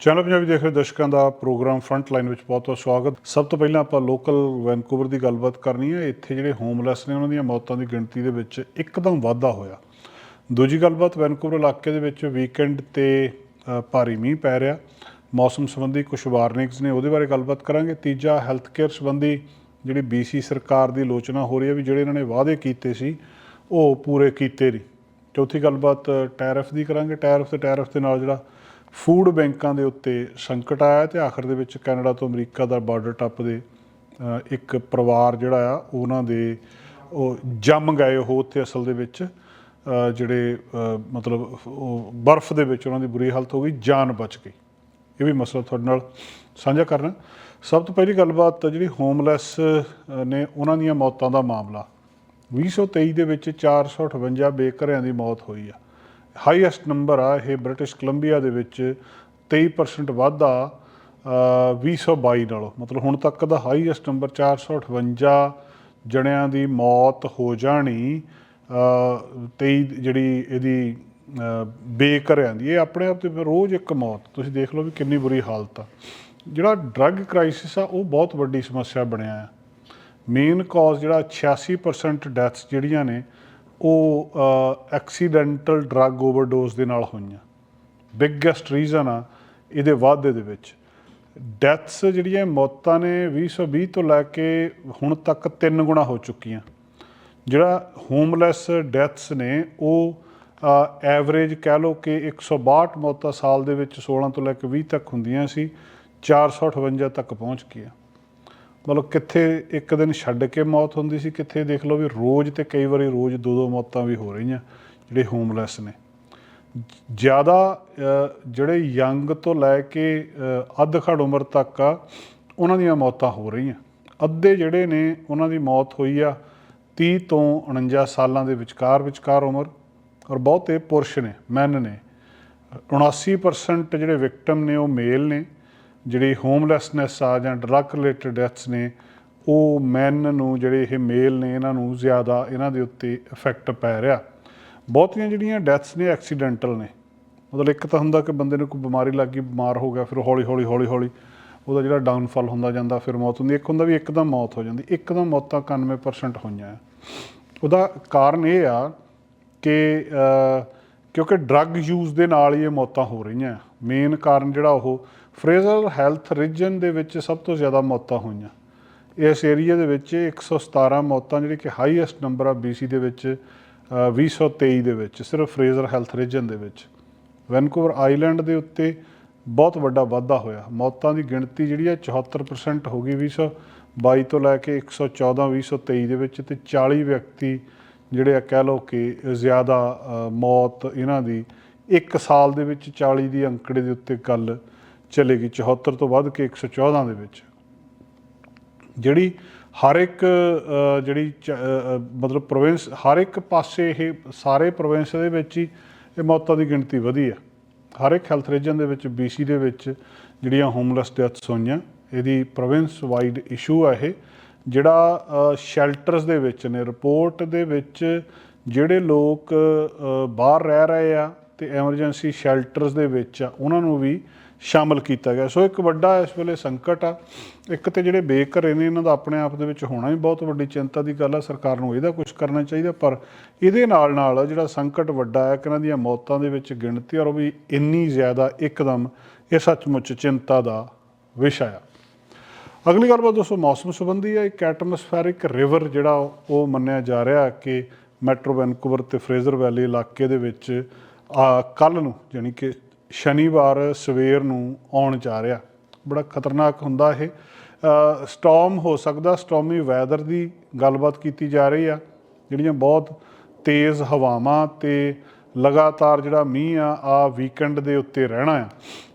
Channel Punjabi ਦੇਖ ਰਹੇ ਦਰਸ਼ਕਾਂ ਦਾ ਪ੍ਰੋਗਰਾਮ ਫਰੰਟ ਲਾਈਨ ਵਿੱਚ ਬਹੁਤ ਬਹੁਤ ਸਵਾਗਤ। ਸਭ ਤੋਂ ਪਹਿਲਾਂ ਆਪਾਂ ਲੋਕਲ ਵੈਨਕੂਵਰ ਦੀ ਗੱਲਬਾਤ ਕਰਨੀ ਹੈ। ਇੱਥੇ ਜਿਹੜੇ ਹੋਮਲੈਸ ਨੇ, ਉਹਨਾਂ ਦੀਆਂ ਮੌਤਾਂ ਦੀ ਗਿਣਤੀ ਦੇ ਵਿੱਚ ਇੱਕਦਮ ਵਾਧਾ ਹੋਇਆ। ਦੂਜੀ ਗੱਲਬਾਤ ਵੈਨਕੂਵਰ ਇਲਾਕੇ ਦੇ ਵਿੱਚ ਵੀਕਐਂਡ ਤੇ ਭਾਰੀ ਮੀਂਹ ਪੈ ਰਿਹਾ। ਮੌਸਮ ਸੰਬੰਧੀ ਕੁਝ ਵਾਰਨਿੰਗਸ ਨੇ, ਉਹਦੇ ਬਾਰੇ ਗੱਲਬਾਤ ਕਰਾਂਗੇ। ਤੀਜਾ ਹੈਲਥ ਕੇਅਰ ਸੰਬੰਧੀ ਜਿਹੜੀ ਬੀਸੀ ਸਰਕਾਰ ਦੀ ਆਲੋਚਨਾ ਹੋ ਰਹੀ ਹੈ ਵੀ ਜਿਹੜੇ ਇਹਨਾਂ ਨੇ ਵਾਅਦੇ ਕੀਤੇ ਸੀ, ਉਹ ਪੂਰੇ ਕੀਤੇ ਨਹੀਂ। ਚੌਥੀ ਗੱਲਬਾਤ ਟੈਰਫ ਦੀ ਕਰਾਂਗੇ। ਟੈਰਫ ਤੇ ਟੈਰਫ ਦੇ ਨਾਲ ਜਿਹੜਾ ਫੂਡ ਬੈਂਕਾਂ ਦੇ ਉੱਤੇ ਸੰਕਟ ਆਇਆ ਤੇ ਆਖਰ ਦੇ ਵਿੱਚ ਕੈਨੇਡਾ ਤੋਂ ਅਮਰੀਕਾ ਦਾ ਬਾਰਡਰ ਟੱਪਦੇ ਅ, ਇੱਕ ਪਰਿਵਾਰ ਜਿਹੜਾ ਆ ਉਹਨਾਂ ਦੇ ਉਹ ਜੰਮ ਗਏ ਉਹ ਉੱਥੇ ਅਸਲ ਦੇ ਵਿੱਚ ਜਿਹੜੇ ਮਤਲਬ ਉਹ ਬਰਫ਼ ਦੇ ਵਿੱਚ ਉਹਨਾਂ ਦੀ ਬੁਰੀ ਹਾਲਤ ਹੋ ਗਈ ਜਾਨ ਬਚ ਗਈ। ਇਹ ਵੀ ਮਸਲਾ ਤੁਹਾਡੇ ਨਾਲ ਸਾਂਝਾ ਕਰਨਾ। ਸਭ ਤੋਂ ਪਹਿਲੀ ਗੱਲਬਾਤ ਜਿਹੜੀ ਹੋਮਲੈਸ ਨੇ ਉਹਨਾਂ ਦੀਆਂ ਮੌਤਾਂ ਦਾ ਮਾਮਲਾ। 2023 ਦੇ ਵਿੱਚ 458 ਬੇਘਰਿਆਂ ਦੀ ਮੌਤ ਹੋਈ ਆ। ਹਾਈਐਸਟ ਨੰਬਰ ਆ ਇਹ ਬ੍ਰਿਟਿਸ਼ ਕੋਲੰਬੀਆ ਦੇ ਵਿੱਚ 23% ਵਾਧਾ ਅ, 2022 ਨਾਲੋਂ। ਮਤਲਬ ਹੁਣ ਤੱਕ ਦਾ ਹਾਈਐਸਟ ਨੰਬਰ 458 ਜਣਿਆਂ ਦੀ ਮੌਤ ਹੋ ਜਾਣੀ ਅ, 23 ਜਿਹੜੀ ਇਹਦੀ ਅ, ਬੇਘਰਿਆਂ ਦੀ ਇਹ ਆਪਣੇ ਆਪ ਤੇ ਰੋਜ਼ ਇੱਕ ਮੌਤ। ਤੁਸੀਂ ਦੇਖ ਲਓ ਵੀ ਕਿੰਨੀ ਬੁਰੀ ਹਾਲਤ ਆ। ਜਿਹੜਾ ਡਰੱਗ ਕ੍ਰਾਈਸਿਸ ਆ ਉਹ ਬਹੁਤ ਵੱਡੀ ਸਮੱਸਿਆ ਬਣਿਆ ਆ। ਮੇਨ ਕਾਜ਼ ਜਿਹੜਾ 86% ਡੈਥਸ ਜਿਹੜੀਆਂ ਨੇ ਉਹ ਐਕਸੀਡੈਂਟਲ ਡਰੱਗ ਓਵਰਡੋਜ਼ ਦੇ ਨਾਲ ਹੋਈਆਂ। ਬਿਗੇਸਟ ਰੀਜ਼ਨ ਆ ਇਹਦੇ ਵਾਧੇ ਦੇ ਵਿੱਚ। ਡੈਥਸ ਜਿਹੜੀਆਂ ਮੌਤਾਂ ਨੇ 2020 ਤੋਂ ਲੈ ਕੇ ਹੁਣ ਤੱਕ ਤਿੰਨ ਗੁਣਾ ਹੋ ਚੁੱਕੀਆਂ। ਜਿਹੜਾ ਹੋਮਲੈਸ ਡੈਥਸ ਨੇ, ਉਹ ਐਵਰੇਜ ਕਹਿ ਲਓ ਕਿ 162 ਮੌਤਾਂ ਸਾਲ ਦੇ ਵਿੱਚ 16 ਤੋਂ ਲੈ ਕੇ 20 ਤੱਕ ਹੁੰਦੀਆਂ ਸੀ 458 ਤੱਕ ਪਹੁੰਚ ਗਈਆਂ। ਮਤਲਬ ਕਿੱਥੇ ਇੱਕ ਦਿਨ ਛੱਡ ਕੇ ਮੌਤ ਹੁੰਦੀ ਸੀ ਕਿੱਥੇ ਦੇਖ ਲਓ ਵੀ ਰੋਜ਼ ਤੇ ਕਈ ਵਾਰੀ ਰੋਜ਼ ਦੋ ਦੋ ਮੌਤਾਂ ਵੀ ਹੋ ਰਹੀਆਂ ਜਿਹੜੇ ਹੋਮਲੈਸ ਨੇ। ਜ਼ਿਆਦਾ ਜਿਹੜੇ ਯੰਗ ਤੋਂ ਲੈ ਕੇ ਅ, ਅੱਧ ਖੜ ਉਮਰ ਤੱਕ ਆ ਉਹਨਾਂ ਦੀਆਂ ਮੌਤਾਂ ਹੋ ਰਹੀਆਂ। ਅੱਧੇ ਜਿਹੜੇ ਨੇ ਉਹਨਾਂ ਦੀ ਮੌਤ ਹੋਈ ਆ 30 ਤੋਂ 49 ਸਾਲਾਂ ਦੇ ਵਿਚਕਾਰ ਵਿਚਕਾਰ ਉਮਰ ਔਰ ਬਹੁਤੇ ਪੁਰਸ਼ ਨੇ ਮੈਨ ਨੇ। 79% ਜਿਹੜੇ ਵਿਕਟਮ ਨੇ ਉਹ ਮੇਲ ਨੇ। ਜਿਹੜੀ ਹੋਮਲੈਸਨੈਸ ਆ ਜਾਂ ਡਰੱਗ ਰਿਲੇਟਡ ਡੈਥਸ ਨੇ, ਉਹ ਮੈਨ ਨੂੰ ਜਿਹੜੇ ਇਹ ਮੇਲ ਨੇ, ਇਹਨਾਂ ਨੂੰ ਜ਼ਿਆਦਾ ਇਹਨਾਂ ਦੇ ਉੱਤੇ ਇਫੈਕਟ ਪੈ ਰਿਹਾ। ਬਹੁਤੀਆਂ ਜਿਹੜੀਆਂ ਡੈਥਸ ਨੇ ਐਕਸੀਡੈਂਟਲ ਨੇ। ਮਤਲਬ ਇੱਕ ਤਾਂ ਹੁੰਦਾ ਕਿ ਬੰਦੇ ਨੂੰ ਕੋਈ ਬਿਮਾਰੀ ਲੱਗ ਗਈ, ਬਿਮਾਰ ਹੋ ਗਿਆ, ਫਿਰ ਹੌਲੀ ਹੌਲੀ ਹੌਲੀ ਹੌਲੀ ਉਹਦਾ ਜਿਹੜਾ ਡਾਊਨਫਾਲ ਹੁੰਦਾ ਜਾਂਦਾ, ਫਿਰ ਮੌਤ ਹੁੰਦੀ। ਇੱਕ ਹੁੰਦਾ ਵੀ ਇੱਕਦਮ ਮੌਤ ਹੋ ਜਾਂਦੀ ਇੱਕਦਮ ਮੌਤਾਂ 91% ਹੋਈਆਂ। ਆ। ਉਹਦਾ ਕਾਰਨ ਇਹ ਆ ਕਿ ਕਿਉਂਕਿ ਡਰੱਗ ਯੂਜ਼ ਦੇ ਨਾਲ ਹੀ ਇਹ ਮੌਤਾਂ ਹੋ ਰਹੀਆਂ। ਮੇਨ ਕਾਰਨ ਜਿਹੜਾ ਉਹ ਫਰੇਜ਼ਰ ਹੈਲਥ ਰੀਜਨ ਦੇ ਵਿੱਚ ਸਭ ਤੋਂ ਜ਼ਿਆਦਾ ਮੌਤਾਂ ਹੋਈਆਂ। ਇਸ ਏਰੀਆ ਦੇ ਵਿੱਚ 117 ਮੌਤਾਂ ਜਿਹੜੀ ਕਿ ਹਾਈਐਸਟ ਨੰਬਰ ਆ BC ਦੇ ਵਿੱਚ ਅ, 2023 ਦੇ ਵਿੱਚ ਸਿਰਫ ਫਰੇਜ਼ਰ ਹੈਲਥ ਰੀਜਨ ਦੇ ਵਿੱਚ। ਵੈਨਕੂਵਰ ਆਈਲੈਂਡ ਦੇ ਉੱਤੇ ਬਹੁਤ ਵੱਡਾ ਵਾਧਾ ਹੋਇਆ। ਮੌਤਾਂ ਦੀ ਗਿਣਤੀ ਜਿਹੜੀ ਆ 74% ਹੋ ਗਈ 2022 ਤੋਂ ਲੈ ਕੇ 114 2023 ਦੇ ਵਿੱਚ ਤੇ 40 ਵਿਅਕਤੀ ਜਿਹੜੇ ਆ ਕਹਿ ਲਓ ਕਿ ਜ਼ਿਆਦਾ ਮੌਤ ਇਹਨਾਂ ਦੀ ਇੱਕ ਸਾਲ ਦੇ ਵਿੱਚ 40 ਦੀ ਅੰਕੜੇ ਦੇ ਉੱਤੇ ਗੱਲ ਚਲੇਗੀ 74 ਤੋਂ ਵੱਧ ਕੇ 114 ਦੇ ਵਿੱਚ। ਜਿਹੜੀ ਹਰ ਇੱਕ ਜਿਹੜੀ ਚ- ਮਤਲਬ ਪ੍ਰੋਵਿੰਸ, ਹਰ ਇੱਕ ਪਾਸੇ ਇਹ ਸਾਰੇ ਪ੍ਰੋਵਿੰਸ ਦੇ ਵਿੱਚ ਹੀ ਇਹ ਮੌਤਾਂ ਦੀ ਗਿਣਤੀ ਵਧੀ ਹੈ। ਹਰ ਇੱਕ ਹੈਲਥ ਰੀਜਨ ਦੇ ਵਿੱਚ BC ਦੇ ਵਿੱਚ ਜਿਹੜੀਆਂ ਹੋਮਲੈਸ ਡੈਥਸ ਹੋਈਆਂ, ਇਹਦੀ ਪ੍ਰੋਵਿੰਸ ਵਾਈਡ ਇਸ਼ੂ ਹੈ ਇਹ। ਜਿਹੜਾ ਸ਼ੈਲਟਰਸ ਦੇ ਵਿੱਚ ਨੇ, ਰਿਪੋਰਟ ਦੇ ਵਿੱਚ ਜਿਹੜੇ ਲੋਕ ਬਾਹਰ ਰਹਿ ਰਹੇ ਆ ਤੇ ਐਮਰਜੈਂਸੀ ਸ਼ੈਲਟਰਸ ਦੇ ਵਿੱਚ ਆ, ਉਹਨਾਂ ਨੂੰ ਵੀ ਸ਼ਾਮਲ ਕੀਤਾ ਗਿਆ। ਸੋ ਇੱਕ ਵੱਡਾ ਇਸ ਵੇਲੇ ਸੰਕਟ ਆ। ਇੱਕ ਤੇ ਜਿਹੜੇ ਬੇਘਰੇ ਨੇ, ਇਹਨਾਂ ਦਾ ਆਪਣੇ ਆਪ ਦੇ ਵਿੱਚ ਹੋਣਾ ਵੀ ਬਹੁਤ ਵੱਡੀ ਚਿੰਤਾ ਦੀ ਗੱਲ ਆ। ਸਰਕਾਰ ਨੂੰ ਇਹਦਾ ਕੁਝ ਕਰਨਾ ਚਾਹੀਦਾ, ਪਰ ਇਹਦੇ ਨਾਲ ਨਾਲ ਜਿਹੜਾ ਸੰਕਟ ਵੱਡਾ ਹੈ ਕਿ ਇਹਨਾਂ ਦੀਆਂ ਮੌਤਾਂ ਦੇ ਵਿੱਚ ਗਿਣਤੀ ਔਰ ਉਹ ਵੀ ਇੰਨੀ ਜ਼ਿਆਦਾ ਇੱਕਦਮ ਇਹ ਸੱਚਮੁੱਚ ਚਿੰਤਾ ਦਾ ਵਿਸ਼ਾ ਆ। ਅਗਲੀ ਗੱਲਬਾਤ ਦੋਸਤੋ ਮੌਸਮ ਸੰਬੰਧੀ ਹੈ ਇੱਕ ਐਟਮੋਸਫੈਰਿਕ ਰਿਵਰ ਜਿਹੜਾ ਉਹ ਮੰਨਿਆ ਜਾ ਰਿਹਾ ਕਿ ਮੈਟਰੋ ਵੈਨਕੂਵਰ ਤੇ ਫਰੇਜ਼ਰ ਵੈਲੀ ਇਲਾਕੇ ਦੇ ਵਿੱਚ ਕੱਲ ਨੂੰ ਯਾਨੀ ਕਿ ਸ਼ਨੀਵਾਰ ਸਵੇਰ ਨੂੰ ਆਉਣ ਜਾ ਰਿਹਾ। ਬੜਾ ਖਤਰਨਾਕ ਹੁੰਦਾ ਇਹ। ਸਟਾਰਮ ਹੋ ਸਕਦਾ ਸਟਾਰਮੀ ਵੈਦਰ ਦੀ ਗੱਲਬਾਤ ਕੀਤੀ ਜਾ ਰਹੀ ਆ। ਜਿਹੜੀਆਂ ਬਹੁਤ ਤੇਜ਼ ਹਵਾਵਾਂ ਤੇ ਲਗਾਤਾਰ ਜਿਹੜਾ ਮੀਂਹ ਆ ਆ ਵੀਕਐਂਡ ਦੇ ਉੱਤੇ ਰਹਿਣਾ ਆ।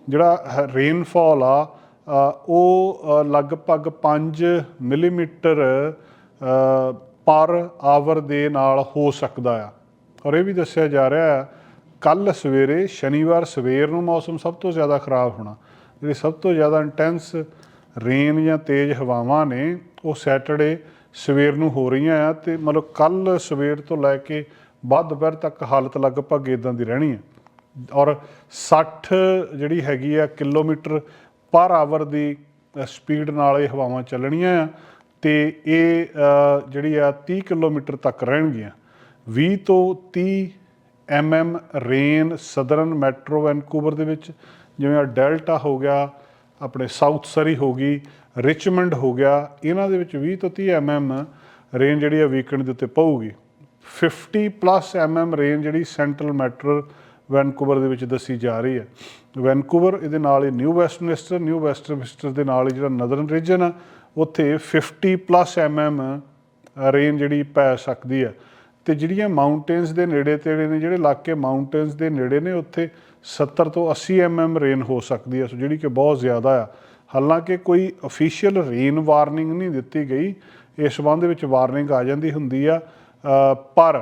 ਜਿਹੜਾ ਰੇਨਫਾਲ ਆ ਉਹ ਲਗਭਗ 5 ਮਿਲੀਮੀਟਰ ਪਰ ਆਵਰ ਦੇ ਨਾਲ ਹੋ ਸਕਦਾ ਆ। ਔਰ ਇਹ ਵੀ ਦੱਸਿਆ ਜਾ ਰਿਹਾ ਹੈ ਕੱਲ ਸਵੇਰੇ, ਸ਼ਨੀਵਾਰ ਸਵੇਰ ਨੂੰ ਮੌਸਮ ਸਭ ਤੋਂ ਜ਼ਿਆਦਾ ਖਰਾਬ ਹੋਣਾ। ਜਿਹੜੀ ਸਭ ਤੋਂ ਜ਼ਿਆਦਾ ਇੰਟੈਂਸ ਰੇਨ ਜਾਂ ਤੇਜ਼ ਹਵਾਵਾਂ ਨੇ, ਉਹ ਸੈਟਰਡੇ ਸਵੇਰ ਨੂੰ ਹੋ ਰਹੀਆਂ ਆ ਤੇ ਮਤਲਬ ਕੱਲ ਸਵੇਰ ਤੋਂ ਲੈ ਕੇ ਬਾਅਦ ਦੁਪਹਿਰ ਤੱਕ ਹਾਲਤ ਲਗਭਗ ਇਦਾਂ ਦੀ ਰਹਿਣੀ ਹੈ ਔਰ 60 ਜਿਹੜੀ ਹੈਗੀ ਆ ਕਿਲੋਮੀਟਰ ਪਰ ਆਵਰ ਦੀ ਸਪੀਡ ਨਾਲ ਇਹ ਹਵਾਵਾਂ ਚੱਲਣੀਆਂ ਆ ਤੇ ਇਹ ਜਿਹੜੀ ਆ 30 ਕਿਲੋਮੀਟਰ ਤੱਕ ਰਹਿਣਗੀਆਂ। 20 ਤੋਂ 30 MM rain southern metro Vancouver ਦੇ ਵਿੱਚ, ਜਿਵੇਂ ਆ ਡੈਲਟਾ ਹੋ ਗਿਆ, ਆਪਣੇ ਸਾਊਥ ਸਰੀ ਹੋ ਗਈ, ਰਿਚਮੰਡ ਹੋ ਗਿਆ, ਇਹਨਾਂ ਦੇ ਵਿੱਚ 20 ਤੋਂ 30 ਐਮਐਮ ਰੇਨ ਜਿਹੜੀ ਆ ਵੀਕਐਂਡ ਦੇ ਉੱਤੇ ਪਊਗੀ। 50 ਪਲੱਸ ਐਮਐਮ ਰੇਨ ਜਿਹੜੀ ਸੈਂਟਰਲ ਮੈਟਰੋ ਵੈਨਕੂਵਰ ਦੇ ਵਿੱਚ ਦੱਸੀ ਜਾ ਰਹੀ ਹੈ ਵੈਨਕੂਵਰ ਇਹਦੇ ਨਾਲ ਹੀ ਨਿਊ ਵੈਸਟਮਿੰਸਟਰ ਨਿਊ ਵੈਸਟਮਿੰਸਟਰ ਦੇ ਨਾਲ ਜਿਹੜਾ ਨਦਰਨ ਰੀਜਨ ਆ, ਉੱਥੇ 50 ਪਲੱਸ ਐਮਐਮ ਰੇਨ ਜਿਹੜੀ ਪੈ ਸਕਦੀ ਹੈ ਤੇ ਜਿਹੜੀਆਂ ਮਾਊਂਟੇਨਸ ਦੇ ਨੇੜੇ ਤੇੜੇ ਨੇ, ਜਿਹੜੇ ਇਲਾਕੇ ਮਾਊਂਟੇਨਸ ਦੇ ਨੇੜੇ ਨੇ, ਉੱਥੇ 70 ਤੋਂ 80 ਐਮਐਮ ਰੇਨ ਹੋ ਸਕਦੀ ਹੈ ਸੋ ਜਿਹੜੀ ਕਿ ਬਹੁਤ ਜ਼ਿਆਦਾ ਆ। ਹਾਲਾਂਕਿ ਕੋਈ ਅਫੀਸ਼ੀਅਲ ਰੇਨ ਵਾਰਨਿੰਗ ਨਹੀਂ ਦਿੱਤੀ ਗਈ, ਇਸ ਸੰਬੰਧ ਵਿੱਚ ਵਾਰਨਿੰਗ ਆ ਜਾਂਦੀ ਹੁੰਦੀ ਆ। ਪਰ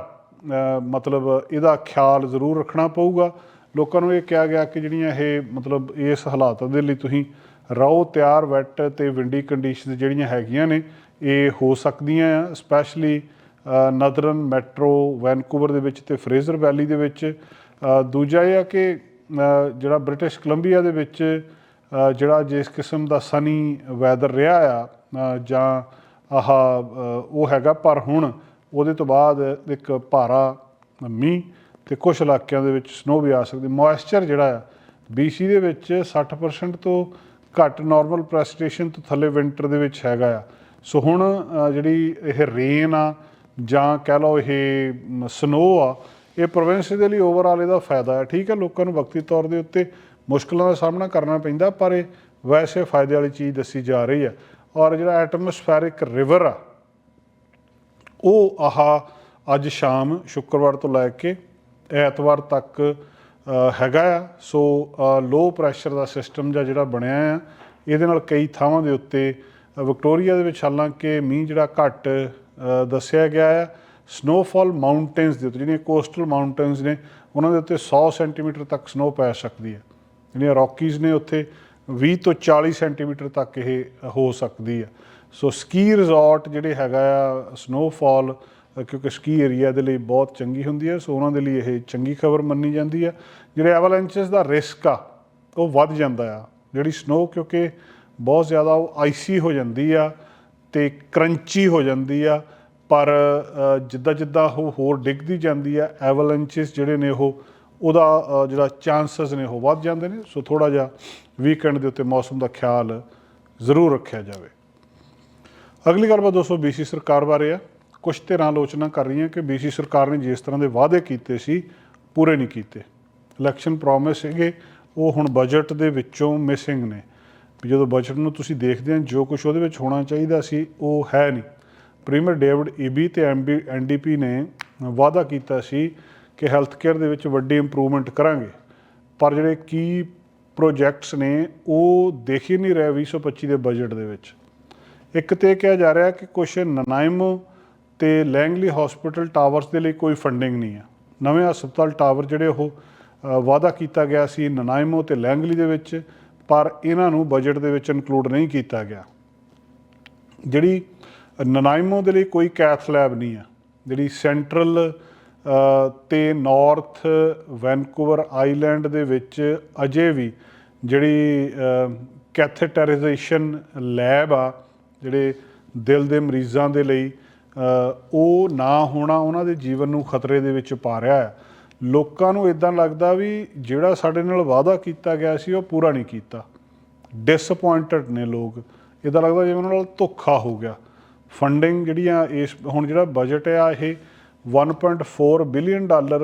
ਮਤਲਬ ਇਹਦਾ ਖਿਆਲ ਜ਼ਰੂਰ ਰੱਖਣਾ ਪਊਗਾ। ਲੋਕਾਂ ਨੂੰ ਇਹ ਕਿਹਾ ਗਿਆ ਕਿ ਜਿਹੜੀਆਂ ਇਹ, ਮਤਲਬ ਇਸ ਹਾਲਾਤ ਦੇ ਲਈ ਤੁਸੀਂ ਰਹੋ ਤਿਆਰ ਵੈਟ ਤੇ ਵਿੰਡੀ ਕੰਡੀਸ਼ਨਸ ਜਿਹੜੀਆਂ ਹੈਗੀਆਂ ਨੇ, ਇਹ ਹੋ ਸਕਦੀਆਂ ਆ ਸਪੈਸ਼ਲੀ ਨਦਰਨ, ਮੈਟਰੋ, ਵੈਨਕੂਵਰ ਦੇ ਵਿੱਚ ਤੇ ਫਰੇਜ਼ਰ ਵੈਲੀ ਦੇ ਵਿੱਚ। ਦੂਜਾ ਇਹ ਆ ਕਿ ਜਿਹੜਾ ਬ੍ਰਿਟਿਸ਼ ਕੋਲੰਬੀਆ ਦੇ ਵਿੱਚ ਜਿਹੜਾ ਜਿਸ ਕਿਸਮ ਦਾ ਸਨੀ ਵੈਦਰ ਰਿਹਾ ਆ ਜਾਂ ਆਹ ਉਹ ਹੈਗਾ, ਪਰ ਹੁਣ ਉਹਦੇ ਤੋਂ ਬਾਅਦ ਇੱਕ ਭਾਰਾ ਮੀਂਹ ਤੇ ਕੁਝ ਇਲਾਕਿਆਂ ਦੇ ਵਿੱਚ ਸਨੋ ਵੀ ਆ ਸਕਦੀ। ਮੋਇਸਚਰ ਜਿਹੜਾ ਆ BC ਦੇ ਵਿੱਚ 60% ਤੋਂ ਘੱਟ ਨਾਰਮਲ ਪ੍ਰੈਸਟੇਸ਼ਨ ਤੋਂ ਥੱਲੇ ਵਿੰਟਰ ਦੇ ਵਿੱਚ ਹੈਗਾ ਆ। ਸੋ ਹੁਣ ਜਿਹੜੀ ਇਹ ਰੇਨ ਆ ਜਾਂ ਕਹਿ ਲਓ ਇਹ ਸਨੋ ਆ, ਇਹ ਪ੍ਰੋਵਿੰਸ ਦੇ ਲਈ ਓਵਰਆਲ ਇਹਦਾ ਫਾਇਦਾ ਹੈ। ਠੀਕ ਹੈ, ਲੋਕਾਂ ਨੂੰ ਵਕਤੀ ਤੌਰ ਦੇ ਉੱਤੇ ਮੁਸ਼ਕਲਾਂ ਦਾ ਸਾਹਮਣਾ ਕਰਨਾ ਪੈਂਦਾ, ਪਰ ਇਹ ਵੈਸੇ ਫਾਇਦੇ ਵਾਲੀ ਚੀਜ਼ ਦੱਸੀ ਜਾ ਰਹੀ ਹੈ। ਔਰ ਜਿਹੜਾ ਐਟਮੋਸਫੈਰਿਕ ਰਿਵਰ ਆ, ਉਹ ਆਹ ਅੱਜ ਸ਼ਾਮ, ਸ਼ੁੱਕਰਵਾਰ ਤੋਂ ਲੈ ਕੇ ਐਤਵਾਰ ਤੱਕ ਹੈਗਾ ਆ। ਸੋ ਲੋ ਪ੍ਰੈਸ਼ਰ ਦਾ ਸਿਸਟਮ ਜਾਂ ਜਿਹੜਾ ਬਣਿਆ ਆ, ਇਹਦੇ ਨਾਲ ਕਈ ਥਾਵਾਂ ਦੇ ਉੱਤੇ ਵਿਕਟੋਰੀਆ ਦੇ ਵਿੱਚ ਹਾਲਾਂਕਿ ਮੀਂਹ ਜਿਹੜਾ ਘੱਟ ਦੱਸਿਆ ਗਿਆ ਆ ਸਨੋਫਾਲ ਮਾਊਂਟੇਨਸ ਦੇ ਉੱਤੇ, ਜਿਹੜੀਆਂ ਕੋਸਟਲ ਮਾਊਂਟੇਨਸ ਨੇ, ਉਹਨਾਂ ਦੇ ਉੱਤੇ 100 ਸੈਂਟੀਮੀਟਰ ਤੱਕ ਸਨੋ ਪੈ ਸਕਦੀ ਹੈ। ਜਿਹੜੀਆਂ ਰੌਕੀਜ਼ ਨੇ ਉੱਥੇ 20 ਤੋਂ 40 ਸੈਂਟੀਮੀਟਰ ਤੱਕ ਇਹ ਹੋ ਸਕਦੀ ਹੈ। ਸੋ ਸਕੀ ਰਿਜ਼ੋਰਟ ਜਿਹੜੇ ਹੈਗਾ ਆ ਸਨੋਫਾਲ ਕਿਉਂਕਿ ਸਕੀ ਏਰੀਆ ਦੇ ਲਈ ਬਹੁਤ ਚੰਗੀ ਹੁੰਦੀ ਹੈ ਸੋ ਉਹਨਾਂ ਦੇ ਲਈ ਇਹ ਚੰਗੀ ਖਬਰ ਮੰਨੀ ਜਾਂਦੀ ਹੈ। ਜਿਹੜੇ ਐਵਲੈਂਚਸ ਦਾ ਰਿਸਕ ਆ, ਉਹ ਵੱਧ ਜਾਂਦਾ ਆ। ਜਿਹੜੀ ਸਨੋ ਕਿਉਂਕਿ ਬਹੁਤ ਜ਼ਿਆਦਾ ਉਹ ਆਈਸੀ ਹੋ ਜਾਂਦੀ ਆ ਤੇ ਕਰੰਚੀ ਹੋ ਜਾਂਦੀ ਆ, ਪਰ ਜਿੱਦਾਂ ਜਿੱਦਾਂ ਉਹ ਹੋਰ ਡਿੱਗਦੀ ਜਾਂਦੀ ਆ ਐਵਲੈਂਚਸ ਜਿਹੜੇ ਨੇ ਉਹ, ਉਹਦਾ ਜਿਹੜਾ ਚਾਂਸਸ ਨੇ ਉਹ ਵੱਧ ਜਾਂਦੇ ਨੇ, ਸੋ ਥੋੜਾ ਜਿਹਾ ਵੀਕਐਂਡ ਦੇ ਉੱਤੇ ਮੌਸਮ ਦਾ ਖਿਆਲ ਜ਼ਰੂਰ ਰੱਖਿਆ ਜਾਵੇ। ਅਗਲੀ ਗੱਲਬਾਤ ਦੋਸਤੋ BC ਸਰਕਾਰ ਬਾਰੇ ਆ। ਕੁਝ ਧਿਰਾਂ ਆਲੋਚਨਾ ਕਰ ਰਹੀਆਂ ਕਿ BC ਸਰਕਾਰ ਨੇ ਜਿਸ ਤਰ੍ਹਾਂ ਦੇ ਵਾਅਦੇ ਕੀਤੇ ਸੀ, ਪੂਰੇ ਨਹੀਂ ਕੀਤੇ। ਇਲੈਕਸ਼ਨ ਪ੍ਰੋਮਿਸ ਸੀਗੇ, ਉਹ ਹੁਣ ਬਜਟ ਦੇ ਵਿੱਚੋਂ ਮਿਸਿੰਗ ਨੇ। ਵੀ ਜਦੋਂ ਬਜਟ ਨੂੰ ਤੁਸੀਂ ਦੇਖਦੇ ਹੋ ਜੋ ਕੁਝ ਉਹਦੇ ਵਿੱਚ ਹੋਣਾ ਚਾਹੀਦਾ ਸੀ, ਉਹ ਹੈ ਨਹੀਂ। ਪ੍ਰੀਮੀਅਰ ਡੇਵਿਡ ਈਬੀ ਤੇ ਐਮਬੀ ਐਨਡੀਪੀ ਨੇ ਵਾਅਦਾ ਕੀਤਾ ਸੀ ਕਿ ਹੈਲਥ ਕੇਅਰ ਦੇ ਵਿੱਚ ਵੱਡੀ ਇੰਪਰੂਵਮੈਂਟ ਕਰਾਂਗੇ। ਪਰ ਜਿਹੜੇ ਕੀ ਪ੍ਰੋਜੈਕਟਸ ਨੇ, ਉਹ ਦੇਖ ਹੀ ਨਹੀਂ ਰਹੇ 2025 ਦੇ ਬਜਟ ਦੇ ਵਿੱਚ। ਇੱਕ ਤੇ ਇਹ ਕਿਹਾ ਜਾ ਰਿਹਾ ਕਿ ਕੁਝ ਨਨਾਇਮੋ ਤੇ ਲੈਂਗਲੀ ਹਸਪੀਟਲ ਟਾਵਰਸ ਦੇ ਲਈ ਕੋਈ ਫੰਡਿੰਗ ਨਹੀਂ ਹੈ। ਨਵੇਂ ਹਸਪਤਾਲ ਟਾਵਰ ਜਿਹੜੇ ਉਹ ਵਾਅਦਾ ਕੀਤਾ ਗਿਆ ਸੀ ਨਨਾਇਮੋ ਤੇ ਲੈਂਗਲੀ ਦੇ ਵਿੱਚ। ਪਰ ਇਹਨਾਂ ਨੂੰ ਬਜਟ ਦੇ ਵਿੱਚ ਇਨਕਲੂਡ ਨਹੀਂ ਕੀਤਾ ਗਿਆ। ਜਿਹੜੀ ਨਨਾਇਮੋ ਦੇ ਲਈ ਕੋਈ ਕੈਥ ਲੈਬ ਨਹੀਂ ਆ। ਜਿਹੜੀ ਸੈਂਟਰਲ ਅ, ਤੇ ਨਾਰਥ ਵੈਨਕੂਵਰ ਆਈਲੈਂਡ ਦੇ ਵਿੱਚ ਅਜੇ ਵੀ ਜਿਹੜੀ ਕੈਥੇਟਰਾਈਜੇਸ਼ਨ ਲੈਬ ਆ ਜਿਹੜੇ ਦਿਲ ਦੇ ਮਰੀਜ਼ਾਂ ਦੇ ਲਈ ਉਹ ਨਾ ਹੋਣਾ ਉਹਨਾਂ ਦੇ ਜੀਵਨ ਨੂੰ ਖਤਰੇ ਦੇ ਵਿੱਚ ਪਾ ਰਿਹਾ ਹੈ। ਲੋਕਾਂ ਨੂੰ ਇਦਾਂ ਲੱਗਦਾ ਵੀ ਜਿਹੜਾ ਸਾਡੇ ਨਾਲ ਵਾਅਦਾ ਕੀਤਾ ਗਿਆ ਸੀ, ਉਹ ਪੂਰਾ ਨਹੀਂ ਕੀਤਾ। ਡਿਸਪਾਇੰਟਡ ਨੇ ਲੋਕ। ਇਦਾਂ ਲੱਗਦਾ ਜਿਵੇਂ ਉਹਨਾਂ ਨਾਲ ਧੋਖਾ ਹੋ ਗਿਆ। ਫੰਡਿੰਗ ਜਿਹੜੀਆਂ ਇਸ, ਹੁਣ ਜਿਹੜਾ ਬਜਟ ਆ, ਇਹ 1.4 ਬਿਲੀਅਨ ਡਾਲਰ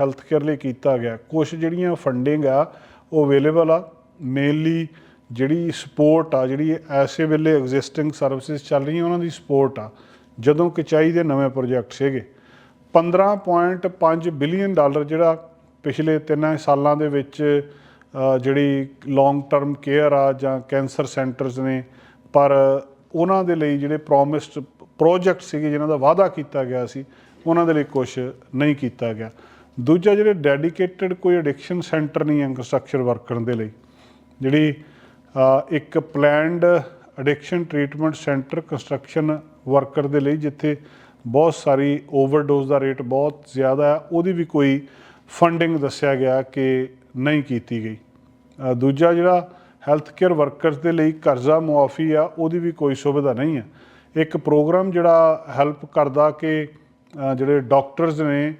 ਹੈਲਥ ਕੇਅਰ ਲਈ ਕੀਤਾ ਗਿਆ। ਕੁਝ ਜਿਹੜੀਆਂ ਫੰਡਿੰਗ ਆ, ਉਹ ਅਵੇਲੇਬਲ ਆ। ਮੇਨਲੀ ਜਿਹੜੀ ਸਪੋਰਟ ਆ, ਜਿਹੜੀ ਐਸੇ ਵੇਲੇ ਐਗਜ਼ਿਸਟਿੰਗ ਸਰਵਿਸਿਜ਼ ਚੱਲ ਰਹੀਆਂ, ਉਹਨਾਂ ਦੀ ਸਪੋਰਟ ਆ। ਜਦੋਂ ਕਿ ਦੇ ਨਵੇਂ ਪ੍ਰੋਜੈਕਟ ਸੀਗੇ। 15.5 ਬਿਲੀਅਨ ਡਾਲਰ ਜਿਹੜਾ ਪਿਛਲੇ 3 ਸਾਲਾਂ ਦੇ ਵਿੱਚ ਜਿਹੜੀ ਲੌਂਗ ਟਰਮ ਕੇਅਰ ਆ ਜਾਂ ਕੈਂਸਰ ਸੈਂਟਰਸ ਨੇ, ਪਰ ਉਹਨਾਂ ਦੇ ਲਈ ਜਿਹੜੇ ਪ੍ਰੋਮਿਸਡ ਪ੍ਰੋਜੈਕਟ ਸੀਗੇ ਜਿਨ੍ਹਾਂ ਦਾ ਵਾਅਦਾ ਕੀਤਾ ਗਿਆ ਸੀ, ਉਹਨਾਂ ਦੇ ਲਈ ਕੁਝ ਨਹੀਂ ਕੀਤਾ ਗਿਆ। ਦੂਜਾ ਜਿਹੜੇ ਡੈਡੀਕੇਟਿਡ ਕੋਈ ਐਡਿਕਸ਼ਨ ਸੈਂਟਰ ਨਹੀਂ ਹੈ ਕੰਸਟਰਕਸ਼ਨ ਵਰਕਰ ਦੇ ਲਈ, ਜਿਹੜੀ ਇੱਕ planned addiction treatment centre construction worker ਦੇ ਲਈ, ਜਿੱਥੇ ਬਹੁਤ ਸਾਰੀ ਓਵਰਡੋਜ਼ ਦਾ ਰੇਟ ਬਹੁਤ ਜ਼ਿਆਦਾ ਹੈ। ਉਹਦੀ ਵੀ ਕੋਈ ਫੰਡਿੰਗ ਦੱਸਿਆ ਗਿਆ ਕਿ ਨਹੀਂ ਕੀਤੀ ਗਈ। ਦੂਜਾ ਜਿਹੜਾ ਹੈਲਥ ਕੇਅਰ ਵਰਕਰਸ ਦੇ ਲਈ ਕਰਜ਼ਾ ਮੁਆਫੀ ਆ, ਉਹਦੀ ਵੀ ਕੋਈ ਸੁਵਿਧਾ ਨਹੀਂ ਹੈ। ਇੱਕ ਪ੍ਰੋਗਰਾਮ ਜਿਹੜਾ ਹੈਲਪ ਕਰਦਾ ਕਿ ਜਿਹੜੇ ਡਾਕਟਰਸ ਨੇ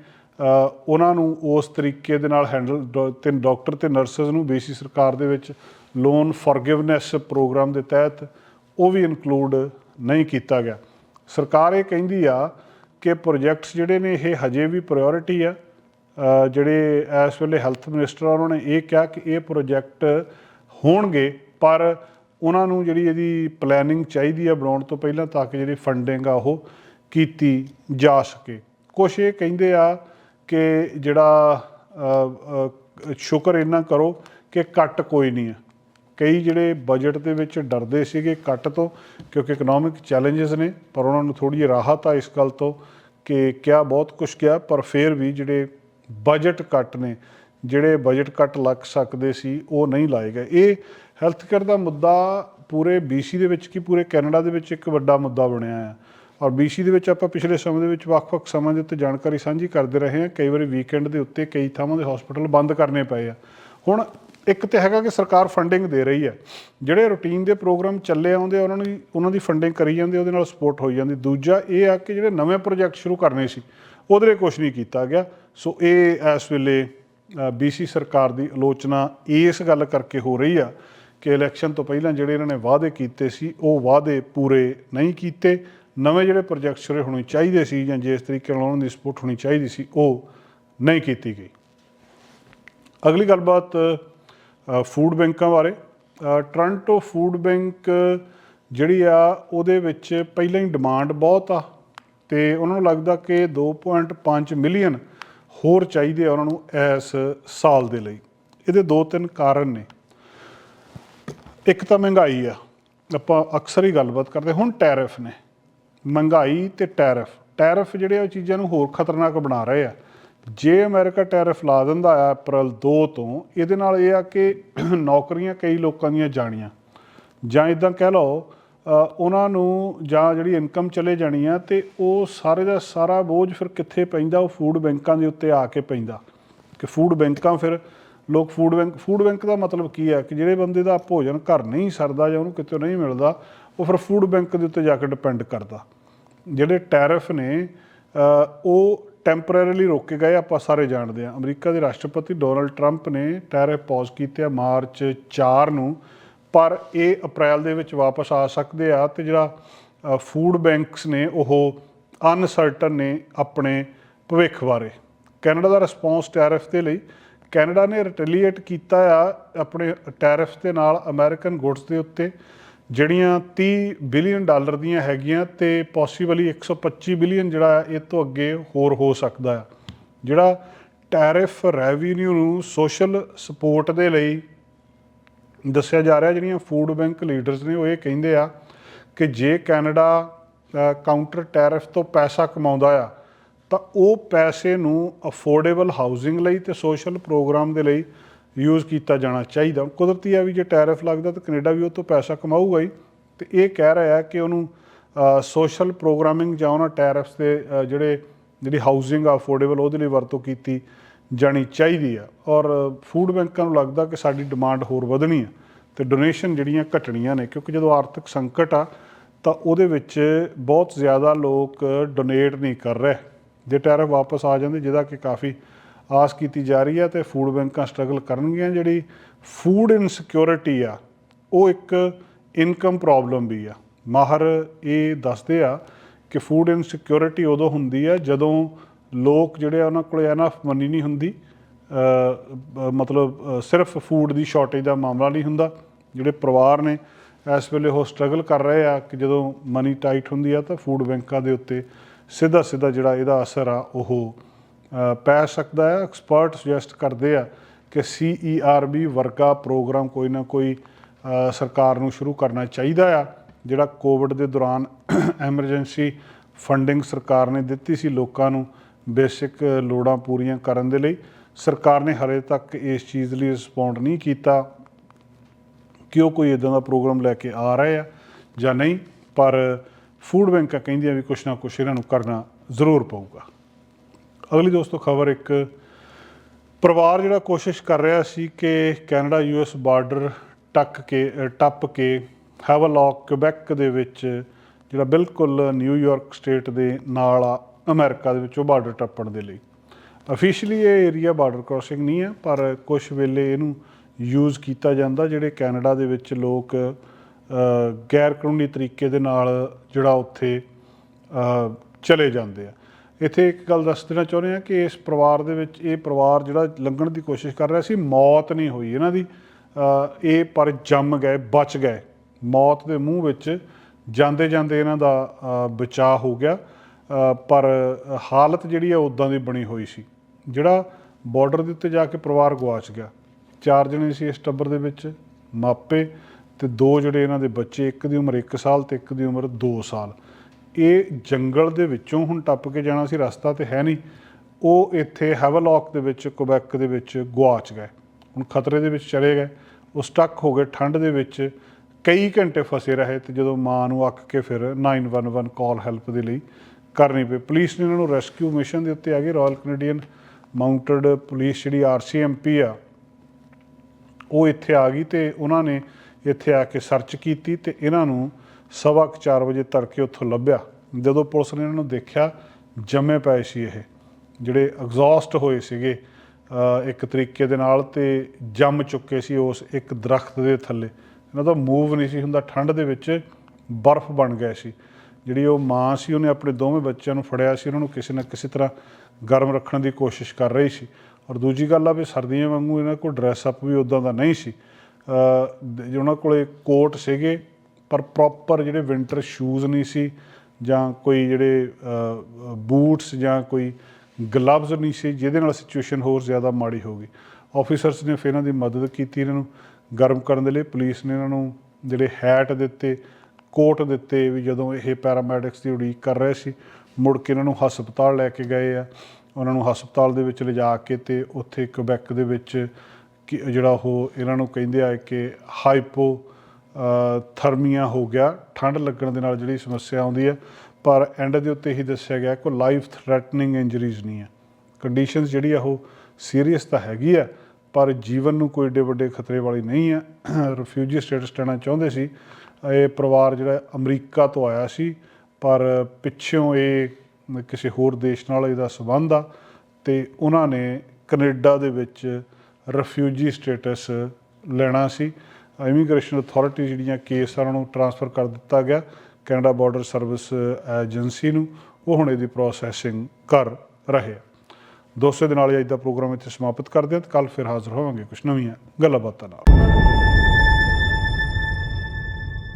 ਉਹਨਾਂ ਨੂੰ ਉਸ ਤਰੀਕੇ ਦੇ ਨਾਲ ਹੈਂਡਲ ਤੇ ਡਾਕਟਰ ਤੇ ਨਰਸਸ ਨੂੰ ਬੀਸੀ ਸਰਕਾਰ ਦੇ ਵਿੱਚ ਲੋਨ ਫੋਰਗਿਵਨੈਸ ਪ੍ਰੋਗਰਾਮ ਦੇ ਤਹਿਤ ਉਹ ਵੀ ਇਨਕਲੂਡ ਨਹੀਂ ਕੀਤਾ ਗਿਆ। ਸਰਕਾਰ ਇਹ ਕਹਿੰਦੀ ਆ ਕਿ ਪ੍ਰੋਜੈਕਟਸ ਜਿਹੜੇ ਨੇ ਇਹ ਹਜੇ ਵੀ ਪ੍ਰਾਇੋਰਟੀ ਆ। ਜਿਹੜੇ ਇਸ ਵੇਲੇ ਹੈਲਥ ਮਿਨਿਸਟਰ ਆ, ਉਹਨਾਂ ਨੇ ਇਹ ਕਿਹਾ ਕਿ ਇਹ ਪ੍ਰੋਜੈਕਟ ਹੋਣਗੇ, ਪਰ ਉਹਨਾਂ ਨੂੰ ਜਿਹੜੀ ਇਹਦੀ ਪਲੈਨਿੰਗ ਚਾਹੀਦੀ ਆ ਬਣਾਉਣ ਤੋਂ ਪਹਿਲਾਂ ਤਾਂ ਕਿ ਜਿਹੜੀ ਫੰਡਿੰਗ ਆ ਉਹ ਕੀਤੀ ਜਾ ਸਕੇ। ਕੁਛ ਇਹ ਕਹਿੰਦੇ ਆ ਕਿ ਜਿਹੜਾ ਸ਼ੁਕਰ ਇਹਨਾਂ ਕਰੋ ਕਿ ਕੱਟ ਕੋਈ ਨਹੀਂ ਆ। ਕਈ ਜਿਹੜੇ ਬਜਟ ਦੇ ਵਿੱਚ ਡਰਦੇ ਸੀਗੇ ਕੱਟ ਤੋਂ, ਕਿਉਂਕਿ ਇਕਨੋਮਿਕ ਚੈਲੰਜਸ ਨੇ, ਪਰ ਉਹਨਾਂ ਨੂੰ ਥੋੜੀ ਜਿਹੀ ਰਾਹਤ ਆ ਇਸ ਗੱਲ ਤੋਂ ਕਿ ਕਿਆ ਬਹੁਤ ਕੁਝ ਕਿਹਾ ਪਰ ਫਿਰ ਵੀ ਜਿਹੜੇ ਬਜਟ ਕੱਟ ਨੇ, ਜਿਹੜੇ ਬਜਟ ਕੱਟ ਲੱਗ ਸਕਦੇ ਸੀ, ਉਹ ਨਹੀਂ ਲਾਏ ਗਏ। ਇਹ ਹੈਲਥ ਕੇਅਰ ਦਾ ਮੁੱਦਾ ਪੂਰੇ BC ਦੇ ਵਿੱਚ ਕੀ, ਪੂਰੇ ਕੈਨੇਡਾ ਦੇ ਵਿੱਚ ਇੱਕ ਵੱਡਾ ਮੁੱਦਾ ਬਣਿਆ ਹੈ ਔਰ BC ਦੇ ਵਿੱਚ ਆਪਾਂ ਪਿਛਲੇ ਸਮੇਂ ਦੇ ਵਿੱਚ ਵੱਖ-ਵੱਖ ਸਮਾਂ ਦੇ ਉੱਤੇ ਜਾਣਕਾਰੀ ਸਾਂਝੀ ਕਰਦੇ ਰਹੇ ਹਾਂ। ਕਈ ਵਾਰੀ ਵੀਕਐਂਡ ਦੇ ਉੱਤੇ ਕਈ ਥਾਵਾਂ ਦੇ ਹਸਪੀਟਲ ਬੰਦ ਕਰਨੇ ਪਏ ਆ। ਹੁਣ ਇੱਕ ਤੇ ਹੈਗਾ ਕਿ ਸਰਕਾਰ ਫੰਡਿੰਗ ਦੇ ਰਹੀ ਹੈ। ਜਿਹੜੇ ਰੂਟੀਨ ਦੇ ਪ੍ਰੋਗਰਾਮ ਚੱਲੇ ਆਉਂਦੇ ਆ, ਉਹਨਾਂ ਨੂੰ ਉਹਨਾਂ ਦੀ ਫੰਡਿੰਗ ਕਰੀ ਜਾਂਦੀ ਉਹਦੇ ਨਾਲ ਸਪੋਰਟ ਹੋਈ ਜਾਂਦੀ। ਦੂਜਾ ਇਹ ਆ ਕਿ ਜਿਹੜੇ ਨਵੇਂ ਪ੍ਰੋਜੈਕਟ ਸ਼ੁਰੂ ਕਰਨੇ ਸੀ ਉਹਦੇ ਲਈ ਕੁਝ ਨਹੀਂ ਕੀਤਾ ਗਿਆ। ਸੋ ਇਹ ਇਸ ਵੇਲੇ BC ਸਰਕਾਰ ਦੀ ਆਲੋਚਨਾ ਇਸ ਗੱਲ ਕਰਕੇ ਹੋ ਰਹੀ ਆ ਕਿ ਇਲੈਕਸ਼ਨ ਤੋਂ ਪਹਿਲਾਂ ਜਿਹੜੇ ਇਹਨਾਂ ਨੇ ਵਾਅਦੇ ਕੀਤੇ ਸੀ ਉਹ ਵਾਅਦੇ ਪੂਰੇ ਨਹੀਂ ਕੀਤੇ। ਨਵੇਂ ਜਿਹੜੇ ਪ੍ਰੋਜੈਕਟ ਸ਼ੁਰੂ ਹੋਣੇ ਚਾਹੀਦੇ ਸੀ ਜਾਂ ਜਿਸ ਤਰੀਕੇ ਨਾਲ ਉਹਨਾਂ ਦੀ ਸਪੋਰਟ ਹੋਣੀ ਚਾਹੀਦੀ ਸੀ ਉਹ ਨਹੀਂ ਕੀਤੀ ਗਈ। ਅਗਲੀ ਗੱਲਬਾਤ ਫੂਡ ਬੈਂਕਾਂ ਬਾਰੇ। ਅ, ਫੂਡ ਬੈਂਕ ਜਿਹੜੀ ਆ ਉਹਦੇ ਵਿੱਚ ਪਹਿਲਾਂ ਹੀ ਡਿਮਾਂਡ ਬਹੁਤ ਆ ਤੇ ਉਹਨਾਂ ਨੂੰ ਲੱਗਦਾ ਕਿ 2.5 ਮਿਲੀਅਨ ਹੋਰ ਚਾਹੀਦੇ ਆ ਉਹਨਾਂ ਨੂੰ ਇਸ ਸਾਲ ਦੇ ਲਈ। ਇਹਦੇ ਦੋ ਤਿੰਨ ਕਾਰਨ ਨੇ। ਇੱਕ ਤਾਂ ਮਹਿੰਗਾਈ ਆ। ਆਪਾਂ ਅਕਸਰ ਹੀ ਗੱਲਬਾਤ ਕਰਦੇ ਹੁਣ ਟੈਰਿਫ ਨੇ। ਮਹਿੰਗਾਈ ਤੇ ਟੈਰਿਫ। ਟੈਰਿਫ ਜਿਹੜੇ ਆ ਉਹ ਚੀਜ਼ਾਂ ਨੂੰ ਹੋਰ ਖਤਰਨਾਕ ਬਣਾ ਰਹੇ ਆ। ਜੇ ਅਮਰੀਕਾ ਟੈਰਿਫ ਲਾ ਦਿੰਦਾ ਹੈ ਅਪ੍ਰੈਲ 2 ਤੋਂ, ਇਹਦੇ ਨਾਲ ਇਹ ਆ ਕਿ ਨੌਕਰੀਆਂ ਕਈ ਲੋਕਾਂ ਦੀਆਂ ਜਾਣੀਆਂ। ਜਾਂ ਇਦਾਂ ਕਹਿ ਲਓ ਉਹਨਾਂ ਨੂੰ ਜਾਂ ਜਿਹੜੀ ਇਨਕਮ ਚਲੇ ਜਾਣੀ ਆ ਤੇ ਉਹ ਸਾਰੇ ਦਾ ਸਾਰਾ ਬੋਝ ਫਿਰ ਕਿੱਥੇ ਪੈਂਦਾ? ਉਹ ਫੂਡ ਬੈਂਕਾਂ ਦੇ ਉੱਤੇ ਆ ਕੇ ਪੈਂਦਾ। ਕਿ ਫੂਡ ਬੈਂਕਾਂ ਫਿਰ ਲੋਕ ਫੂਡ ਬੈਂਕ ਫੂਡ ਬੈਂਕ ਦਾ ਮਤਲਬ ਕੀ ਹੈ ਕਿ ਜਿਹੜੇ ਬੰਦੇ ਦਾ ਭੋਜਨ ਘਰ ਨਹੀਂ ਸਰਦਾ ਜਾਂ ਉਹਨੂੰ ਕਿਤੇ ਨਹੀਂ ਮਿਲਦਾ, ਉਹ ਫਿਰ ਫੂਡ ਬੈਂਕ ਦੇ ਉੱਤੇ ਜਾ ਕੇ ਡਿਪੈਂਡ ਕਰਦਾ। ਜਿਹੜੇ ਟੈਰਿਫ ਨੇ ਉਹ ਟੈਂਪਰੇਰੀਲੀ ਰੋਕੇ ਗਏ, ਆਪਾਂ ਸਾਰੇ ਜਾਣਦੇ ਹਾਂ। ਅਮਰੀਕਾ ਦੇ ਰਾਸ਼ਟਰਪਤੀ ਡੋਨਲਡ ਟਰੰਪ ਨੇ ਟੈਰਿਫ ਪੌਜ਼ ਕੀਤੇ ਆ ਮਾਰਚ 4 ਨੂੰ, ਪਰ ਇਹ ਅਪ੍ਰੈਲ ਦੇ ਵਿੱਚ ਵਾਪਸ ਆ ਸਕਦੇ ਆ ਤੇ ਜਿਹੜਾ ਫੂਡ ਬੈਂਕਸ ਨੇ ਉਹ ਅਨਸਰਟਨ ਨੇ ਆਪਣੇ ਭਵਿੱਖ ਬਾਰੇ। ਕੈਨੇਡਾ ਦਾ ਰਿਸਪੌਂਸ ਟੈਰਿਫ ਦੇ ਲਈ, ਕੈਨੇਡਾ ਨੇ ਰਿਟੈਲੀਏਟ ਕੀਤਾ ਆ ਆਪਣੇ ਟੈਰਿਫ ਦੇ ਨਾਲ ਅਮਰੀਕਨ ਗੁੱਡਸ ਦੇ ਉੱਤੇ। ਜਿਹੜੀਆਂ 30 ਬਿਲੀਅਨ ਡਾਲਰ ਦੀਆਂ ਹੈਗੀਆਂ ਤੇ ਪੋਸੀਬਲੀ 125 ਬਿਲੀਅਨ ਜਿਹੜਾ ਇਹ ਤੋਂ ਅੱਗੇ ਹੋਰ ਹੋ ਸਕਦਾ ਹੈ। ਜਿਹੜਾ ਟੈਰਿਫ ਰੈਵਨਿਊ ਨੂੰ ਸੋਸ਼ਲ ਸਪੋਰਟ ਦੇ ਲਈ ਦੱਸਿਆ ਜਾ ਰਿਹਾ, ਜਿਹੜੀਆਂ ਫੂਡ ਬੈਂਕ ਲੀਡਰਸ ਨੇ ਉਹ ਇਹ ਕਹਿੰਦੇ ਆ ਕਿ ਜੇ ਕੈਨੇਡਾ ਕਾਊਂਟਰ ਟੈਰਿਫ ਤੋਂ ਪੈਸਾ ਕਮਾਉਂਦਾ ਆ, ਤਾਂ ਉਹ ਪੈਸੇ ਨੂੰ ਅਫੋਰਡੇਬਲ ਹਾਊਸਿੰਗ ਲਈ ਤੇ ਸੋਸ਼ਲ ਪ੍ਰੋਗਰਾਮ ਦੇ ਲਈ ਯੂਜ਼ ਕੀਤਾ ਜਾਣਾ ਚਾਹੀਦਾ। ਕੁਦਰਤੀ ਆ ਵੀ ਜੇ ਟੈਰਿਫ ਲੱਗਦਾ ਤਾਂ ਕੈਨੇਡਾ ਵੀ ਉਹ ਤੋਂ ਪੈਸਾ ਕਮਾਊਗਾ ਹੀ। ਤੇ ਇਹ ਕਹਿ ਰਿਹਾ ਕਿ ਉਹਨੂੰ ਸੋਸ਼ਲ ਪ੍ਰੋਗਰਾਮਿੰਗ ਜਾਂ ਉਹਨਾਂ ਟੈਰਿਫਸ ਦੇ ਜਿਹੜੇ, ਜਿਹੜੀ ਹਾਊਸਿੰਗ ਆ ਅਫੋਰਡੇਬਲ ਉਹਦੇ ਲਈ ਵਰਤੋਂ ਕੀਤੀ ਜਾਣੀ ਚਾਹੀਦੀ ਆ ਔਰ ਫੂਡ ਬੈਂਕਾਂ ਨੂੰ ਲੱਗਦਾ ਕਿ ਸਾਡੀ ਡਿਮਾਂਡ ਹੋਰ ਵਧਣੀ ਆ ਤੇ ਡੋਨੇਸ਼ਨ ਜਿਹੜੀਆਂ ਘਟਣੀਆਂ ਨੇ, ਕਿਉਂਕਿ ਜਦੋਂ ਆਰਥਿਕ ਸੰਕਟ ਆ, ਤਾਂ ਉਹਦੇ ਵਿੱਚ ਬਹੁਤ ਜ਼ਿਆਦਾ ਲੋਕ ਡੋਨੇਟ ਨਹੀਂ ਕਰ ਰਹੇ। ਜੇ ਟੈਰਿਫ ਵਾਪਸ ਆ ਜਾਂਦੇ, ਜਿਹਦਾ ਕਿ ਕਾਫੀ ਆਸ ਕੀਤੀ ਜਾ ਰਹੀ ਹੈ ਤੇ ਫੂਡ ਬੈਂਕਾਂ ਸਟਰਗਲ ਕਰਨਗੀਆਂ। ਜਿਹੜੀ ਫੂਡ ਇਨਸਿਕਿਉਰਿਟੀ ਆ, ਉਹ ਇੱਕ ਇਨਕਮ ਪ੍ਰੋਬਲਮ ਵੀ ਆ। ਮਾਹਰ ਇਹ ਦੱਸਦੇ ਆ ਕਿ ਫੂਡ ਇਨਸਿਕਿਉਰਿਟੀ ਉਦੋਂ ਹੁੰਦੀ ਆ ਜਦੋਂ ਲੋਕ ਜਿਹੜੇ ਆ ਉਹਨਾਂ ਕੋਲ ਐਨਫ ਮਨੀ ਨਹੀਂ ਹੁੰਦੀ। ਮਤਲਬ ਸਿਰਫ ਫੂਡ ਦੀ ਸ਼ਾਰਟੇਜ ਦਾ ਮਾਮਲਾ ਨਹੀਂ ਹੁੰਦਾ। ਜਿਹੜੇ ਪਰਿਵਾਰ ਨੇ ਇਸ ਵੇਲੇ ਉਹ ਸਟਰਗਲ ਕਰ ਰਹੇ ਆ ਕਿ ਜਦੋਂ ਮਨੀ ਟਾਈਟ ਹੁੰਦੀ ਆ ਤਾਂ ਫੂਡ ਬੈਂਕਾਂ ਦੇ ਉੱਤੇ ਸਿੱਧਾ ਸਿੱਧਾ ਜਿਹੜਾ ਇਹਦਾ ਅਸਰ ਆ, ਉਹ ਪੈ ਸਕਦਾ ਹੈ। ਐਕਸਪਰਟ ਸੁਜੈਸਟ ਕਰਦੇ ਆ ਕਿ ਸੀਈਆਰਬੀ ਵਰਗਾ ਪ੍ਰੋਗਰਾਮ ਕੋਈ ਨਾ ਕੋਈ ਸਰਕਾਰ ਨੂੰ ਸ਼ੁਰੂ ਕਰਨਾ ਚਾਹੀਦਾ ਆ, ਜਿਹੜਾ ਕੋਵਿਡ ਦੇ ਦੌਰਾਨ ਐਮਰਜੈਂਸੀ ਫੰਡਿੰਗ ਸਰਕਾਰ ਨੇ ਦਿੱਤੀ ਸੀ ਲੋਕਾਂ ਨੂੰ ਬੇਸਿਕ ਲੋੜਾਂ ਪੂਰੀਆਂ ਕਰਨ ਦੇ ਲਈ। ਸਰਕਾਰ ਨੇ ਹਰੇ ਤੱਕ ਇਸ ਚੀਜ਼ ਲਈ ਰਿਸਪੌਂਡ ਨਹੀਂ ਕੀਤਾ ਕਿ ਉਹ ਕੋਈ ਇਦਾਂ ਦਾ ਪ੍ਰੋਗਰਾਮ ਲੈ ਕੇ ਆ ਰਹੇ ਆ ਜਾਂ ਨਹੀਂ, ਪਰ ਫੂਡ ਬੈਂਕਾਂ ਕਹਿੰਦੀਆਂ ਵੀ ਕੁਛ ਨਾ ਕੁਛ ਇਹਨਾਂ ਨੂੰ ਕਰਨਾ ਜ਼ਰੂਰ ਪਊਗਾ। ਅਗਲੀ ਦੋਸਤੋ ਖਬਰ ਇੱਕ, ਪਰਿਵਾਰ ਜਿਹੜਾ ਕੋਸ਼ਿਸ਼ ਕਰ ਰਿਹਾ ਸੀ ਕਿ ਕੈਨੇਡਾ ਯੂਐਸ ਬਾਰਡਰ ਟੱਕ ਕੇ ਟੱਪ ਕੇ ਹੈਵਲੌਕ ਕੁਬੈਕ ਦੇ ਵਿੱਚ ਜਿਹੜਾ ਬਿਲਕੁਲ ਨਿਊਯਾਰਕ ਸਟੇਟ ਦੇ ਨਾਲ ਆ ਅਮਰੀਕਾ ਦੇ ਵਿੱਚ ਉਹ ਬਾਰਡਰ ਟੱਪਣ ਦੇ ਲਈ। ਅਫੀਸ਼ੀਅਲੀ ਇਹ ਏਰੀਆ ਬਾਰਡਰ ਕ੍ਰਾਸਿੰਗ ਨਹੀਂ ਹੈ, ਪਰ ਕੁਝ ਵੇਲੇ ਇਹਨੂੰ ਯੂਜ਼ ਕੀਤਾ ਜਾਂਦਾ, ਜਿਹੜੇ ਕੈਨੇਡਾ ਦੇ ਵਿੱਚ ਲੋਕ ਗੈਰ ਕਾਨੂੰਨੀ ਤਰੀਕੇ ਦੇ ਨਾਲ ਜਿਹੜਾ ਉੱਥੇ ਚਲੇ ਜਾਂਦੇ ਆ। ਇੱਥੇ ਇੱਕ ਗੱਲ ਦੱਸ ਦੇਣਾ ਚਾਹੁੰਦੇ ਆ ਕਿ ਇਸ ਪਰਿਵਾਰ ਦੇ ਵਿੱਚ ਇਹ ਪਰਿਵਾਰ ਜਿਹੜਾ ਲੰਘਣ ਦੀ ਕੋਸ਼ਿਸ਼ ਕਰ ਰਿਹਾ ਸੀ, ਮੌਤ ਨਹੀਂ ਹੋਈ ਇਹਨਾਂ ਦੀ। ਇਹ ਪਰ ਜੰਮ ਗਏ, ਬਚ ਗਏ। ਮੌਤ ਦੇ ਮੂੰਹ ਵਿੱਚ ਜਾਂਦੇ ਜਾਂਦੇ ਇਹਨਾਂ ਦਾ ਬਚਾਅ ਹੋ ਗਿਆ। ਪਰ ਹਾਲਤ ਜਿਹੜੀ ਹੈ ਉਦਾਂ ਦੀ ਬਣੀ ਹੋਈ ਸੀ, ਜਿਹੜਾ ਬਾਰਡਰ ਦੇ ਉੱਤੇ ਜਾ ਕੇ ਪਰਿਵਾਰ ਗਵਾਚ ਗਿਆ। ਚਾਰ ਜਣੇ ਸੀ ਇਸ ਟੱਬਰ ਦੇ ਵਿੱਚ, ਮਾਪੇ ਤੇ ਦੋ ਜਿਹੜੇ ਇਹਨਾਂ ਦੇ ਬੱਚੇ, ਇੱਕ ਦੀ ਉਮਰ 1 ਸਾਲ ਤੇ ਇੱਕ ਦੀ ਉਮਰ 2 ਸਾਲ। ਇਹ ਜੰਗਲ ਦੇ ਵਿੱਚੋਂ ਹੁਣ ਟੱਪ ਕੇ ਜਾਣਾ ਸੀ, ਰਸਤਾ ਤੇ ਹੈ ਨਹੀਂ। ਉਹ ਇੱਥੇ ਹੈਵਲੌਕ ਦੇ ਵਿੱਚ ਕੁਬੈਕ ਦੇ ਵਿੱਚ ਗਵਾਚ ਗਏ। ਹੁਣ ਖਤਰੇ ਦੇ ਵਿੱਚ ਚਲੇ ਗਏ। ਉਹ ਸਟਕ ਹੋ ਗਏ ਠੰਡ ਦੇ ਵਿੱਚ। ਕਈ ਘੰਟੇ ਫਸੇ ਰਹੇ ਤੇ ਜਦੋਂ ਮਾਂ ਨੂੰ ਅੱਕ ਕੇ ਫਿਰ 911 ਕਾਲ ਹੈਲਪ ਦੇ ਲਈ ਕਰਨੀ ਪਈ। ਪੁਲਿਸ ਨੇ ਇਹਨਾਂ ਨੂੰ ਰੈਸਕਿਊ ਮਿਸ਼ਨ ਦੇ ਉੱਤੇ ਆ ਗਈ ਰਾਇਲ ਕੈਨੇਡੀਅਨ ਮਾਊਂਟਡ ਪੁਲਿਸ ਜਿਹੜੀ ਆਰਸੀਐਮਪੀ ਆ, ਉਹ ਇੱਥੇ ਆ ਗਈ ਤੇ ਉਹਨਾਂ ਨੇ ਇੱਥੇ ਆ ਕੇ ਸਰਚ ਕੀਤੀ ਤੇ ਇਹਨਾਂ ਨੂੰ ਸਵਾ ਕੁ ਚਾਰ ਵਜੇ ਤੜਕੇ ਉੱਥੋਂ ਲੱਭਿਆ। ਜਦੋਂ ਪੁਲਿਸ ਨੇ ਇਹਨਾਂ ਨੂੰ ਦੇਖਿਆ, ਜੰਮੇ ਪਏ ਸੀ ਇਹ, ਜਿਹੜੇ ਐਗਜ਼ੌਸਟ ਹੋਏ ਸੀਗੇ ਇੱਕ ਤਰੀਕੇ ਦੇ ਨਾਲ ਤੇ ਜੰਮ ਚੁੱਕੇ ਸੀ ਉਸ ਇੱਕ ਦਰਖਤ ਦੇ ਥੱਲੇ। ਇਹਨਾਂ ਦਾ ਮੂਵ ਨਹੀਂ ਸੀ ਹੁੰਦਾ, ਠੰਡ ਦੇ ਵਿੱਚ ਬਰਫ਼ ਬਣ ਗਏ ਸੀ। ਜਿਹੜੀ ਉਹ ਮਾਂ ਸੀ, ਉਹਨੇ ਆਪਣੇ ਦੋਵੇਂ ਬੱਚਿਆਂ ਨੂੰ ਫੜਿਆ ਸੀ ਉਹਨਾਂ ਨੂੰ ਕਿਸੇ ਨਾ ਕਿਸੇ ਤਰ੍ਹਾਂ ਗਰਮ ਰੱਖਣ ਦੀ ਕੋਸ਼ਿਸ਼ ਕਰ ਰਹੀ ਸੀ। ਔਰ ਦੂਜੀ ਗੱਲ ਆ ਵੀ ਸਰਦੀਆਂ ਵਾਂਗੂ ਇਹਨਾਂ ਕੋਲ ਡਰੈਸ ਅਪ ਵੀ ਉਦਾਂ ਦਾ ਨਹੀਂ ਸੀ। ਉਹਨਾਂ ਕੋਲੇ ਕੋਟ ਸੀਗੇ ਪਰ ਪ੍ਰੋਪਰ ਜਿਹੜੇ ਵਿੰਟਰ ਸ਼ੂਜ਼ ਨਹੀਂ ਸੀ ਜਾਂ ਕੋਈ ਜਿਹੜੇ ਬੂਟਸ ਜਾਂ ਕੋਈ ਗਲਵਜ਼ ਨਹੀਂ ਸੀ, ਜਿਹਦੇ ਨਾਲ ਸਿਚੁਏਸ਼ਨ ਹੋਰ ਜ਼ਿਆਦਾ ਮਾੜੀ ਹੋ ਗਈ। ਆਫੀਸਰਸ ਨੇ ਫਿਰ ਇਹਨਾਂ ਦੀ ਮਦਦ ਕੀਤੀ ਇਹਨਾਂ ਨੂੰ ਗਰਮ ਕਰਨ ਦੇ ਲਈ। ਪੁਲਿਸ ਨੇ ਇਹਨਾਂ ਨੂੰ ਜਿਹੜੇ ਹੈਟ ਦਿੱਤੇ ਕੋਟ ਦਿੱਤੇ ਵੀ ਜਦੋਂ ਇਹ ਪੈਰਾਮੈਡਿਕਸ ਦੀ ਉਡੀਕ ਕਰ ਰਹੇ ਸੀ, ਮੁੜ ਕੇ ਇਹਨਾਂ ਨੂੰ ਹਸਪਤਾਲ ਲੈ ਕੇ ਗਏ ਆ। ਉਹਨਾਂ ਨੂੰ ਹਸਪਤਾਲ ਦੇ ਵਿੱਚ ਲਿਜਾ ਕੇ ਤੇ ਉੱਥੇ ਕੁਬੈਕ ਦੇ ਵਿੱਚ ਕਿ ਜਿਹੜਾ ਉਹ ਇਹਨਾਂ ਨੂੰ ਕਹਿੰਦੇ ਆ ਕਿ ਹਾਈਪੋ ਥਰਮੀਆਂ ਹੋ ਗਿਆ। ਠੰਡ ਲੱਗਣ ਦੇ ਨਾਲ ਜਿਹੜੀ ਸਮੱਸਿਆ ਆਉਂਦੀ ਹੈ, ਪਰ ਐਂਡ ਦੇ ਉੱਤੇ ਹੀ ਦੱਸਿਆ ਗਿਆ ਕੋਈ ਲਾਈਫ ਥ੍ਰੈਟਨਿੰਗ ਇੰਜਰੀਜ਼ ਨਹੀਂ ਹੈ। ਕੰਡੀਸ਼ਨਸ ਜਿਹੜੀ ਆ, ਉਹ ਸੀਰੀਅਸ ਤਾਂ ਹੈਗੀ ਆ, ਪਰ ਜੀਵਨ ਨੂੰ ਕੋਈ ਏਡੇ ਵੱਡੇ ਖਤਰੇ ਵਾਲੀ ਨਹੀਂ ਹੈ ਰਿਫਿਊਜੀ ਸਟੇਟਸ ਲੈਣਾ ਚਾਹੁੰਦੇ ਸੀ। ਇਹ ਪਰਿਵਾਰ ਜਿਹੜਾ ਅਮਰੀਕਾ ਤੋਂ ਆਇਆ ਸੀ, ਪਰ ਪਿੱਛੋਂ ਇਹ ਕਿਸੇ ਹੋਰ ਦੇਸ਼ ਨਾਲ ਇਹਦਾ ਸੰਬੰਧ ਆ ਤੇ ਉਹਨਾਂ ਨੇ ਕੈਨੇਡਾ ਦੇ ਵਿੱਚ ਰਿਫਿਊਜੀ ਸਟੇਟਸ ਲੈਣਾ ਸੀ। ਇਮੀਗ੍ਰੇਸ਼ਨ ਅਥਾਰਟੀ ਜਿਹੜੀਆਂ ਕੇਸ ਆ, ਉਹਨਾਂ ਨੂੰ ਟਰਾਂਸਫਰ ਕਰ ਦਿੱਤਾ ਗਿਆ। ਕੈਨੇਡਾ ਬਾਰਡਰ ਸਰਵਿਸ ਏਜੰਸੀ ਨੂੰ, ਉਹ ਹੁਣ ਇਹਦੀ ਪ੍ਰੋਸੈਸਿੰਗ ਕਰ ਰਹੇ ਆ। ਦੋਸਤੋ ਦੇ ਨਾਲ ਹੀ ਅੱਜ ਦਾ ਪ੍ਰੋਗਰਾਮ ਇੱਥੇ ਸਮਾਪਤ ਕਰਦੇ ਹਾਂ ਤੇ ਕੱਲ ਫਿਰ ਹਾਜ਼ਰ ਹੋਵਾਂਗੇ ਕੁਝ ਨਵੀਆਂ ਗੱਲਾਂ ਬਾਤਾਂ ਨਾਲ।